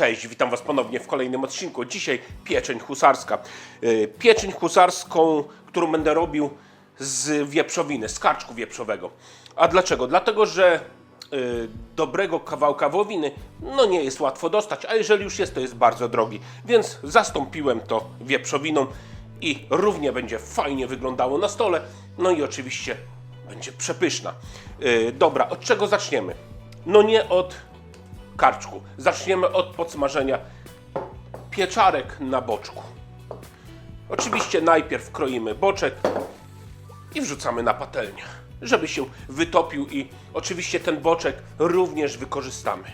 Cześć, witam Was ponownie w kolejnym odcinku. Dzisiaj pieczeń husarska. Yy, Pieczeń husarską, którą będę robił z wieprzowiny, z karczku wieprzowego. A dlaczego? Dlatego, że yy, dobrego kawałka wołowiny no nie jest łatwo dostać, a jeżeli już jest, to jest bardzo drogi. Więc zastąpiłem to wieprzowiną i równie będzie fajnie wyglądało na stole. No i oczywiście będzie przepyszna. Yy, dobra, od czego zaczniemy? No nie od karczku. Zaczniemy od podsmażenia pieczarek na boczku. Oczywiście najpierw kroimy boczek i wrzucamy na patelnię, żeby się wytopił i oczywiście ten boczek również wykorzystamy.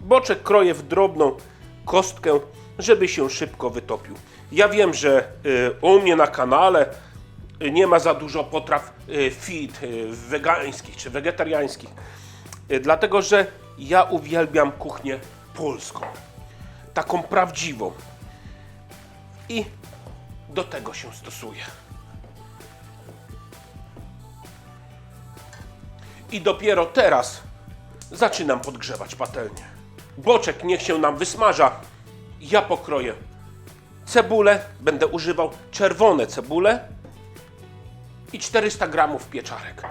Boczek kroję w drobną kostkę, żeby się szybko wytopił. Ja wiem, że y, u mnie na kanale nie ma za dużo potraw y, fit, y, wegańskich czy wegetariańskich, Y, dlatego że ja uwielbiam kuchnię polską, taką prawdziwą. I do tego się stosuję. I dopiero teraz zaczynam podgrzewać patelnię. Boczek niech się nam wysmaża. Ja pokroję cebulę, będę używał czerwone cebule i 400 gramów pieczarek.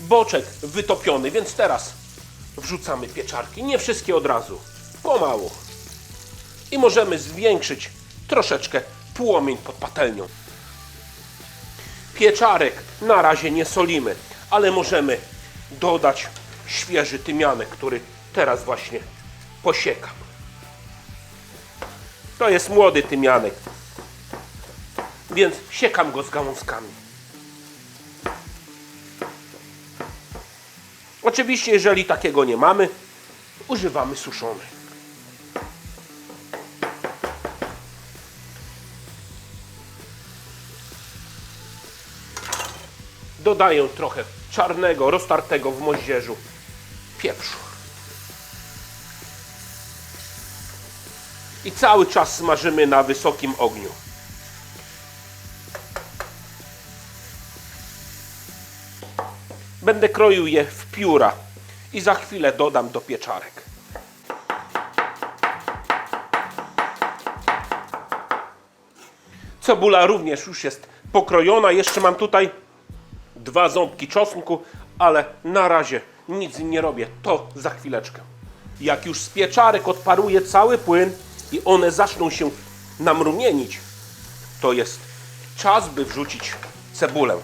Boczek wytopiony, więc teraz wrzucamy pieczarki. Nie wszystkie od razu, pomału. I możemy zwiększyć troszeczkę płomień pod patelnią. Pieczarek na razie nie solimy, ale możemy dodać świeży tymianek, który teraz właśnie posiekam. To jest młody tymianek, więc siekam go z gałązkami. Oczywiście, jeżeli takiego nie mamy, używamy suszony. Dodaję trochę czarnego, roztartego w moździerzu pieprzu. I cały czas smażymy na wysokim ogniu. Będę kroił je w pióra i za chwilę dodam do pieczarek. Cebula również już jest pokrojona. Jeszcze mam tutaj dwa ząbki czosnku, ale na razie nic nie robię. To za chwileczkę. Jak już z pieczarek odparuje cały płyn i one zaczną się namrumienić, to jest czas, by wrzucić cebulę.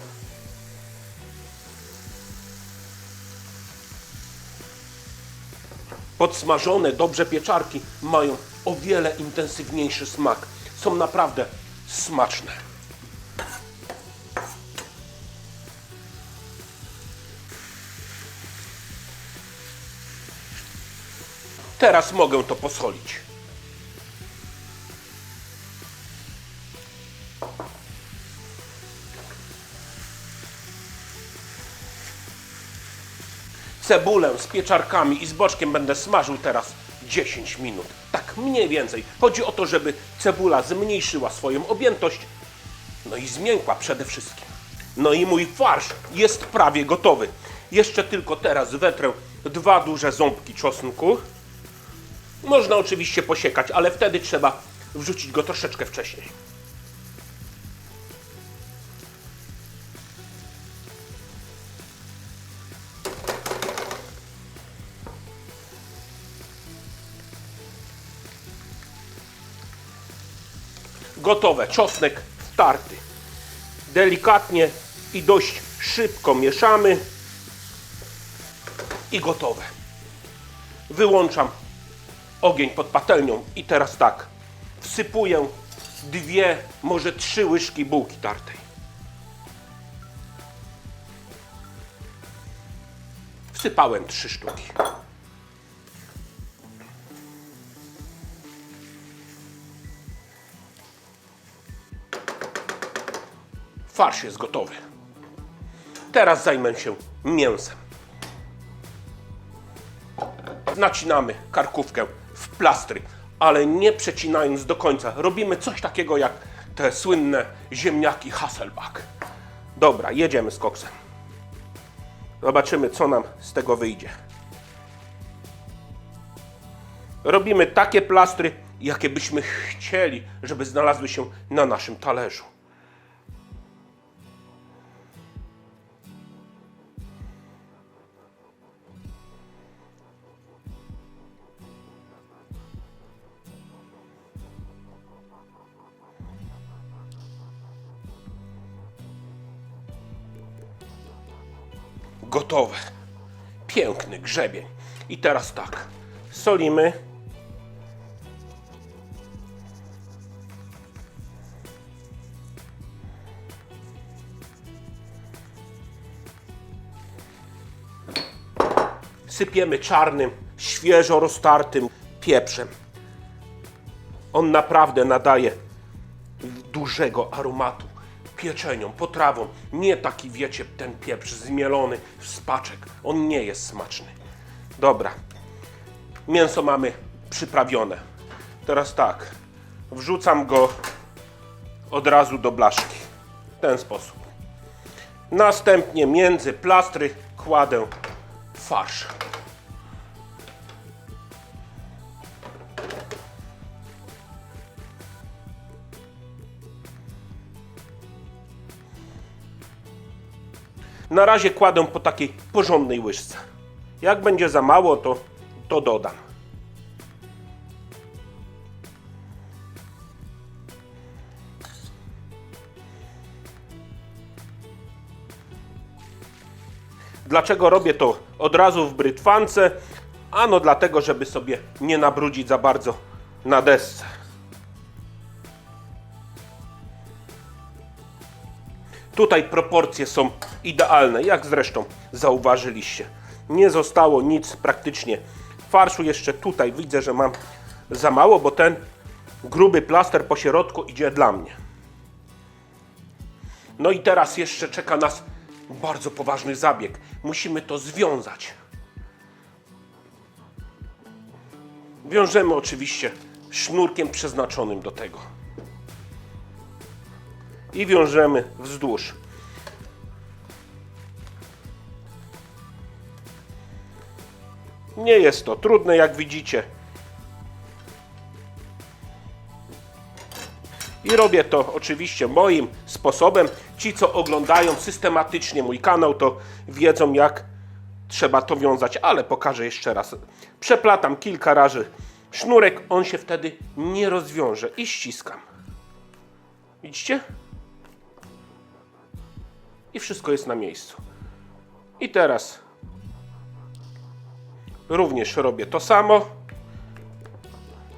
Podsmażone dobrze pieczarki mają o wiele intensywniejszy smak. Są naprawdę smaczne. Teraz mogę to posolić. Cebulę z pieczarkami i z boczkiem będę smażył teraz 10 minut. Tak mniej więcej. Chodzi o to, żeby cebula zmniejszyła swoją objętość, no i zmiękła przede wszystkim. No i mój farsz jest prawie gotowy. Jeszcze tylko teraz wetrę dwa duże ząbki czosnku. Można oczywiście posiekać, ale wtedy trzeba wrzucić go troszeczkę wcześniej. Gotowe. Czosnek wtarty. Delikatnie i dość szybko mieszamy. I gotowe. Wyłączam ogień pod patelnią i teraz tak. Wsypuję dwie, może trzy łyżki bułki tartej. Wsypałem trzy sztuki. Farsz jest gotowy. Teraz zajmę się mięsem. Nacinamy karkówkę w plastry, ale nie przecinając do końca. Robimy coś takiego jak te słynne ziemniaki Hasselback. Dobra, jedziemy z koksem. Zobaczymy, co nam z tego wyjdzie. Robimy takie plastry, jakie byśmy chcieli, żeby znalazły się na naszym talerzu. Gotowe. Piękny grzebień. I teraz tak. Solimy. Sypiemy czarnym, świeżo roztartym pieprzem. On naprawdę nadaje dużego aromatu pieczeniom, potrawom. Nie taki, wiecie, ten pieprz zmielony z paczek. On nie jest smaczny. Dobra. Mięso mamy przyprawione. Teraz tak. Wrzucam go od razu do blaszki. W ten sposób. Następnie między plastry kładę farsz. Na razie kładę po takiej porządnej łyżce. Jak będzie za mało, to, to dodam. Dlaczego robię to od razu w brytwance? Ano dlatego, żeby sobie nie nabrudzić za bardzo na desce. Tutaj proporcje są idealne, jak zresztą zauważyliście. Nie zostało nic praktycznie. Farszu jeszcze tutaj widzę, że mam za mało, bo ten gruby plaster po środku idzie dla mnie. No i teraz jeszcze czeka nas bardzo poważny zabieg. Musimy to związać. Wiążemy oczywiście sznurkiem przeznaczonym do tego i wiążemy wzdłuż. Nie jest to trudne, jak widzicie. I robię to oczywiście moim sposobem. Ci, co oglądają systematycznie mój kanał, to wiedzą, jak trzeba to wiązać, ale pokażę jeszcze raz. Przeplatam kilka razy sznurek, on się wtedy nie rozwiąże i ściskam. Widzicie? I wszystko jest na miejscu. I teraz również robię to samo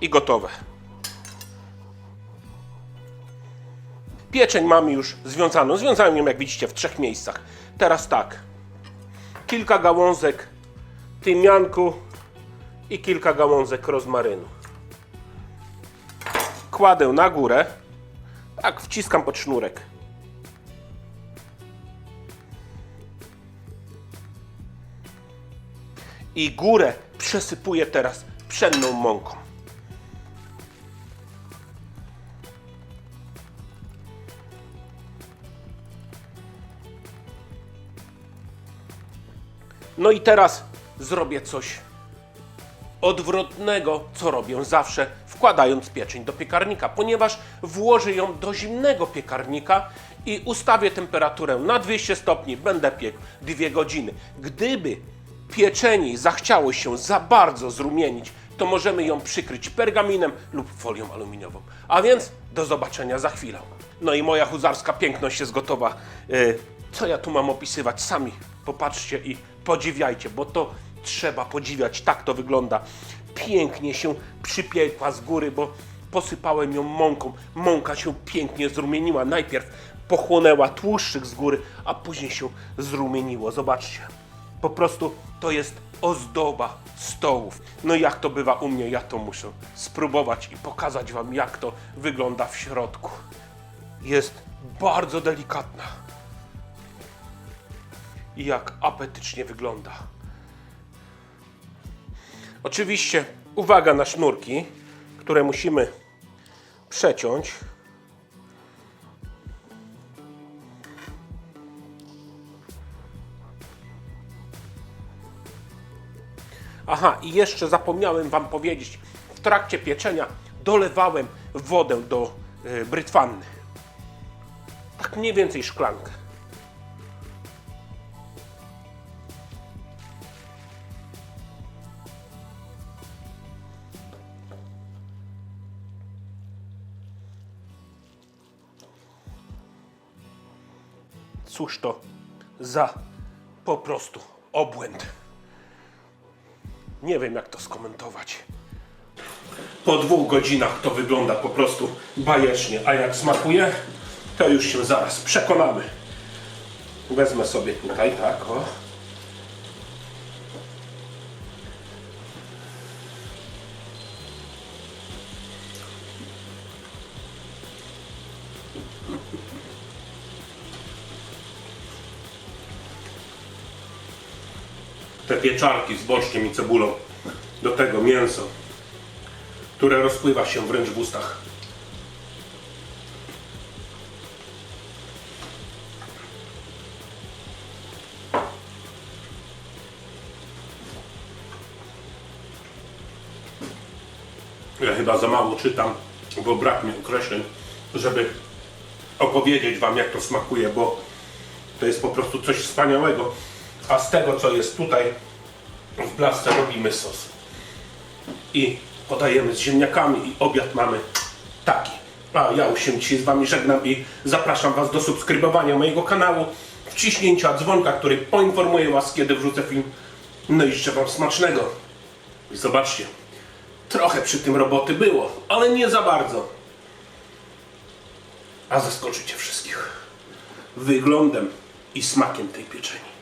i gotowe. Pieczeń mamy już związaną. Związałem ją, jak widzicie, w trzech miejscach. Teraz tak. Kilka gałązek tymianku i kilka gałązek rozmarynu. Kładę na górę. Tak, wciskam pod sznurek. I górę przesypuję teraz pszenną mąką. No i teraz zrobię coś odwrotnego, co robię zawsze, wkładając pieczeń do piekarnika, ponieważ włożę ją do zimnego piekarnika i ustawię temperaturę na 200 stopni, będę piekł 2 godziny. Gdyby pieczeni zachciało się za bardzo zrumienić, to możemy ją przykryć pergaminem lub folią aluminiową. A więc do zobaczenia za chwilę. No i moja huzarska piękność jest gotowa. Yy, Co ja tu mam opisywać? Sami popatrzcie i podziwiajcie, bo to trzeba podziwiać. Tak to wygląda. Pięknie się przypiekła z góry, bo posypałem ją mąką. Mąka się pięknie zrumieniła. Najpierw pochłonęła tłuszczyk z góry, a później się zrumieniło. Zobaczcie. Po prostu to jest ozdoba stołów. No jak to bywa u mnie, ja to muszę spróbować i pokazać Wam, jak to wygląda w środku. Jest bardzo delikatna. I jak apetycznie wygląda. Oczywiście uwaga na sznurki, które musimy przeciąć. Aha, i jeszcze zapomniałem Wam powiedzieć, w trakcie pieczenia dolewałem wodę do y, brytwanny. Tak mniej więcej szklankę. Cóż to za po prostu obłęd. Nie wiem, jak to skomentować. Po dwóch godzinach to wygląda po prostu bajecznie, a jak smakuje, to już się zaraz przekonamy. Wezmę sobie tutaj, tak, o. te pieczarki z boczkiem i cebulą. Do tego mięso, które rozpływa się wręcz w ustach. Ja chyba za mało czytam, bo brak mi określeń, żeby opowiedzieć Wam, jak to smakuje, bo to jest po prostu coś wspaniałego. A z tego, co jest tutaj w blasce, robimy sos. I podajemy z ziemniakami i obiad mamy taki. A ja się dzisiaj z Wami żegnam i zapraszam Was do subskrybowania mojego kanału, wciśnięcia dzwonka, który poinformuje Was, kiedy wrzucę film. No i życzę Wam smacznego. I zobaczcie, trochę przy tym roboty było, ale nie za bardzo. A zaskoczycie wszystkich wyglądem i smakiem tej pieczeni.